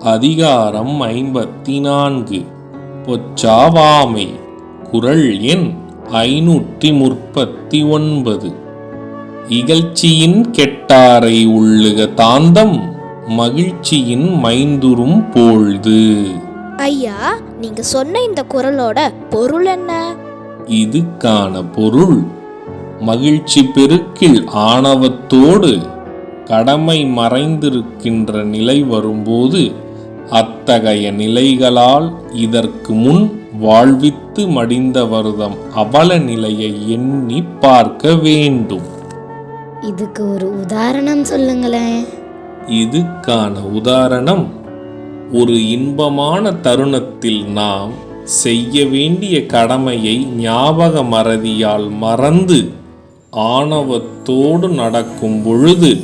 அதிகாரம் ஐம்பத்தி நான்கு பொச்சாவாமை குரல் எண் ஐநூற்றி முப்பத்தி ஒன்பது இகழ்ச்சியின் கெட்டாரை உள்ளுக தாந்தம் மகிழ்ச்சியின் மைந்துரும் போழ்து. ஐயா நீங்க சொன்ன இந்த குரலோட பொருள் என்ன? இதுக்கான பொருள் மகிழ்ச்சி பெருக்கில் ஆணவத்தோடு கடமை மறைந்திருக்கின்ற நிலை வரும்போது அத்தகைய நிலைகளால் இதற்கு முன் வாழ்வித்து மடிந்த வருதம் அவல நிலையை எண்ணி பார்க்க வேண்டும். இதுக்கு ஒரு உதாரணம் சொல்லுங்களேன். இதுக்கான உதாரணம் ஒரு இன்பமான தருணத்தில் நாம் செய்ய வேண்டிய கடமையை ஞாபக மறதியால் மறந்து ஆணவத்தோடு நடக்கும் பொழுது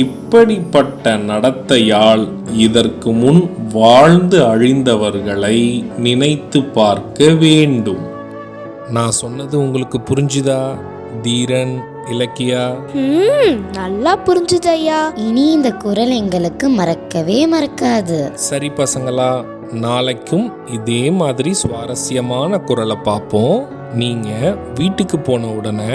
இப்படிப்பட்ட நடத்தையால் இதற்கு முன் வாழ்ந்து அழிந்தவர்களை நினைத்து பார்க்க வேண்டும். நான் சொன்னது உங்களுக்கு புரிஞ்சுதா தீரன் இலக்கியா? நல்லா புரிஞ்சுது ஐயா இனி இந்த குரல் எங்களுக்கு மறக்கவே மறக்காது. சரி பசங்களா நாளைக்கும் இதே மாதிரி சுவாரஸ்யமான குரலை பார்ப்போம். நீங்க வீட்டுக்கு போன உடனே